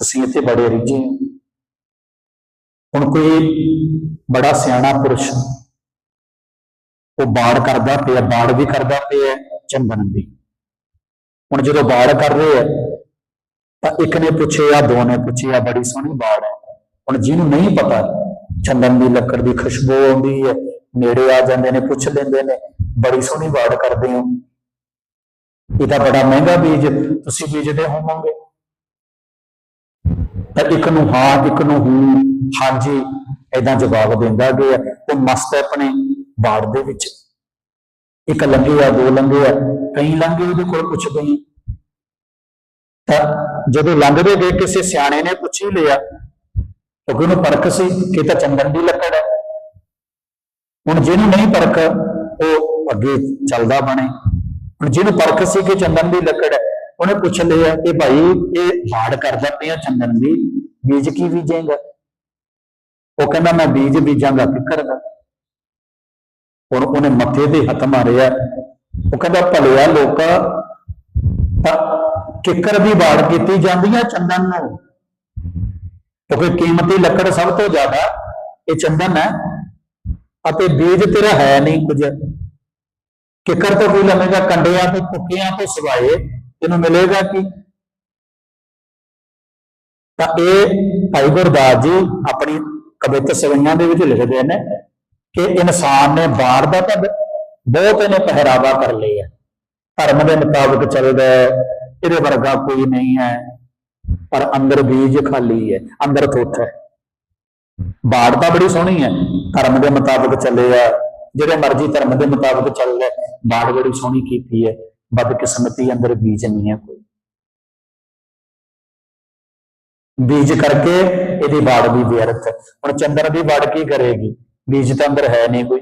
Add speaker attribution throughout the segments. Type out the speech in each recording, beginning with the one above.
Speaker 1: ਤੁਸੀਂ ਇੱਥੇ ਬੜੇ ਰਿੱਝੇ ਹੋ। ਹੁਣ ਕੋਈ ਬੜਾ ਸਿਆਣਾ ਪੁਰਸ਼ ਉਹ ਬਾੜ ਕਰਦਾ ਪਿਆ, ਬਾੜ ਵੀ ਕਰਦਾ ਪਿਆ ਚੰਦਨ ਦੀ ਹੁਣ ਜਦੋਂ ਬਾੜ ਕਰ ਰਹੇ ਆ ਤਾਂ ਇੱਕ ਨੇ ਪੁੱਛਿਆ, ਦੋ ਨੇ ਪੁੱਛਿਆ, ਬੜੀ ਸੋਹਣੀ ਬਾੜ ਹੈ। ਹੁਣ ਜਿਹਨੂੰ ਨਹੀਂ ਪਤਾ ਚੰਦਨ ਦੀ ਲੱਕੜ ਦੀ ਖੁਸ਼ਬੂ ਆਉਂਦੀ ਹੈ, ਨੇੜੇ ਆ ਜਾਂਦੇ ਨੇ, ਪੁੱਛ ਲੈਂਦੇ ਨੇ, ਬੜੀ ਸੋਹਣੀ ਬਾੜ ਕਰਦੇ ਹੋ। ਇਹ ਤਾਂ ਬੜਾ ਮਹਿੰਗਾ ਬੀਜ ਤੁਸੀਂ ਬੀਜਦੇ ਹੋਵੋਗੇ। ਤਾਂ ਇੱਕ ਨੂੰ ਹਾਂ, ਇੱਕ ਨੂੰ ਹੂੰ, ਹਾਂਜੀ, ਏਦਾਂ ਜਵਾਬ ਦਿੰਦਾ ਗਿਆ ਉਹ ਮਸਤ ਹੈ ਆਪਣੇ ਬਾੜ ਦੇ ਵਿੱਚ। ਇੱਕ ਲੰਘੇ ਆ, ਦੋ ਲੰਘੇ ਆ, ਕਈ ਲੰਘੇ ਉਹਦੇ ਕੋਲ ਪੁੱਛਦੇ ਹੀ ਤਾਂ ਜਦੋਂ ਲੰਘਦੇ ਗਏ, ਕਿਸੇ ਸਿਆਣੇ ਨੇ ਪੁੱਛ ਹੀ ਲਿਆ। ਕਿਉਂਕਿ ਉਹਨੂੰ ਪਰਖ ਸੀ ਕਿ ਤਾਂ ਚੰਦਨ ਦੀ ਲੱਕੜ ਹੈ। ਹੁਣ ਜਿਹਨੂੰ ਨਹੀਂ ਪਰਖ, ਉਹ ਅੱਗੇ ਚੱਲਦਾ ਬਣੇ। ਹੁਣ ਜਿਹਨੂੰ ਪਰਖ ਸੀ ਕਿ ਚੰਦਨ ਦੀ ਲੱਕੜ ਹੈ ਉਹਨੇ ਪੁੱਛ ਲਿਆ ਕਿ ਭਾਈ ਇਹ ਬਾੜ ਕਰਦਾ ਪਿਆ ਚੰਦਨ ਦੀ, ਬੀਜ ਕੀ ਬੀਜੇਗਾ? ਉਹ ਕਹਿੰਦਾ, ਮੈਂ ਬੀਜ ਬੀਜਾਂਗਾ, ਕਿੱਕਰ ਦਾ। ਹੁਣ ਉਹਨੇ ਮੱਥੇ ਤੇ ਹੱਥ ਮਾਰਿਆ। ਉਹ ਕਹਿੰਦਾ, ਭਲਿਆ ਲੋਕਾ, ਤਾਂ ਕਿੱਕਰ ਦੀ ਬਾੜ ਕੀਤੀ ਜਾਂਦੀ ਹੈ ਚੰਦਨ ਨੂੰ? ਕਿਉਂਕਿ ਕੀਮਤੀ ਲੱਕੜ ਸਭ ਤੋਂ ਜ਼ਿਆਦਾ, ਇਹ ਚੰਦਨ ਹੈ ਅਤੇ ਬੀਜ ਤੇਰਾ ਹੈ ਨਹੀਂ ਕੁਝ। ਕਿੱਕਰ ਤੋਂ ਕੋਈ ਲਵੇਗਾ, ਕੰਡਿਆਂ ਤੇ ਪੁੱਕਿਆਂ ਤੋਂ ਸਿਵਾਏ ਇਹਨੂੰ ਮਿਲੇਗਾ ਕੀ? ਤਾਂ ਇਹ ਭਾਈ ਗੁਰਦਾਸ ਜੀ ਆਪਣੀ ਕਵਿਤ ਸਵਈਆਂ ਦੇ ਵਿੱਚ ਲਿਖਦੇ ਨੇ ਕਿ ਇਨਸਾਨ ਨੇ ਬਾੜ ਦਾ ਤਾਂ ਬਹੁਤ ਇਹਨੇ ਪਹਿਰਾਵਾ ਕਰ ਲਿਆ ਧਰਮ ਦੇ ਮੁਤਾਬਕ ਚੱਲਦਾ ਹੈ, ਇਹਦੇ ਵਰਗਾ ਕੋਈ ਨਹੀਂ ਹੈ, ਪਰ ਅੰਦਰ ਬੀਜ ਖਾਲੀ ਹੈ, ਅੰਦਰ ਥੋਥ ਹੈ। ਬਾੜ ਤਾਂ ਬੜੀ ਸੋਹਣੀ ਹੈ, ਧਰਮ ਦੇ ਮੁਤਾਬਕ ਚੱਲੇ ਆ, ਜਿਹੜੇ ਮਰਜ਼ੀ ਧਰਮ ਦੇ ਮੁਤਾਬਕ ਚੱਲਦਾ ਲੈ ਬਾੜ ਬੜੀ ਸੋਹਣੀ ਕੀਤੀ ਹੈ। ਬਦਕਿਸਮਤੀ ਅੰਦਰ ਬੀਜ ਨਹੀਂ ਹੈ ਕੋਈ। ਬੀਜ ਕਰਕੇ ਇਹਦੀ ਬਾੜ ਵੀ ਵਿਅਰਥ। ਹੁਣ ਚੰਦਰ ਦੀ ਬਾੜ ਕੀ ਕਰੇਗੀ? ਬੀਜ ਤਾਂ ਅੰਦਰ ਹੈ ਨਹੀਂ ਕੋਈ।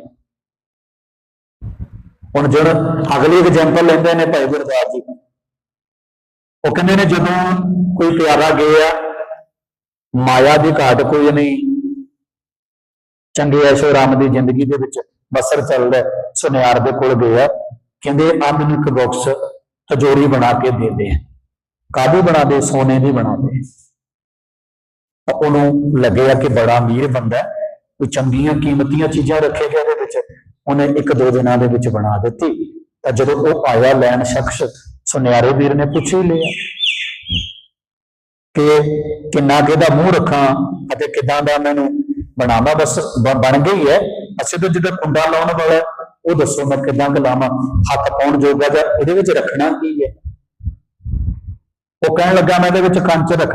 Speaker 1: ਹੁਣ ਜਿਹੜਾ ਅਗਲੀ ਐਗਜ਼ਾਮਪਲ ਲੈਂਦੇ ਨੇ ਭਾਈ ਗੁਰਦਾਸ ਜੀ। ਉਹ ਕਹਿੰਦੇ ਨੇ ਜਦੋਂ ਕੋਈ ਪਿਆਰਾ ਗਿਆ ਮਾਇਆ ਦੀ ਘਾਟ ਕੋਈ ਨਹੀਂ। ਚੰਗੇ ਐਸ਼ੋ ਆਰਾਮ ਦੀ ਜ਼ਿੰਦਗੀ ਦੇ ਵਿੱਚ ਬਸਰ ਚੱਲਦਾ ਸੁਨਿਆਰ ਦੇ ਕੋਲ ਗਿਆ ਕਹਿੰਦੇ ਆ ਮੈਨੂੰ ਇੱਕ ਬਾਕਸ ਤਜੋਰੀ ਬਣਾ ਕੇ ਦੇ ਦੇ ਕਾਦੀ ਬਣਾ ਦੇ ਸੋਨੇ ਦੀ ਬਣਾ ਦੇ ਤਾਂ ਉਹਨੂੰ ਲੱਗਿਆ ਕਿ ਬੜਾ ਅਮੀਰ ਬੰਦਾ ਕੋਈ ਚੰਗੀਆਂ ਕੀਮਤੀਆਂ ਚੀਜ਼ਾਂ ਰੱਖੇਗਾ ਇਹਦੇ ਵਿੱਚ। ਉਹਨੇ ਇੱਕ ਦੋ ਦਿਨਾਂ ਦੇ ਵਿੱਚ ਬਣਾ ਦਿੱਤੀ। ਤਾਂ ਜਦੋਂ ਉਹ ਆਇਆ ਲੈਣ ਸ਼ਖਸ ਸੁਨਿਆਰੇ ਵੀਰ ਨੇ ਪੁੱਛ ਹੀ ਲਿਆ ਕਿ ਕਿੰਨਾ ਕਿਹਦਾ ਮੂੰਹ ਰੱਖਾਂ ਅਤੇ ਕਿਦਾਂ ਦਾ ਮੈਨੂੰ ਬਣਾਵਾਂ? ਬਸ ਬ- ਬਣ ਗਈ ਹੈ। ਅਸੀਂ ਤਾਂ ਜਿਹਦਾ ਕੁੰਡਾ ਲਾਉਣ ਵਾਲਾ ਉਹ ਦੱਸੋ ਮੈਂ ਕਿੱਦਾਂ ਕਿ ਲਾਵਾਂ? ਹੱਥ ਪਾਉਣ ਜੋਗਾ ਜਾਂ ਇਹਦੇ ਵਿੱਚ ਰੱਖਣਾ ਕੀ ਹੈ? ਉਹ ਕਹਿਣ ਲੱਗਾ ਮੈਂ ਇਹਦੇ ਵਿੱਚ ਕੰਚ ਰੱਖਣਾ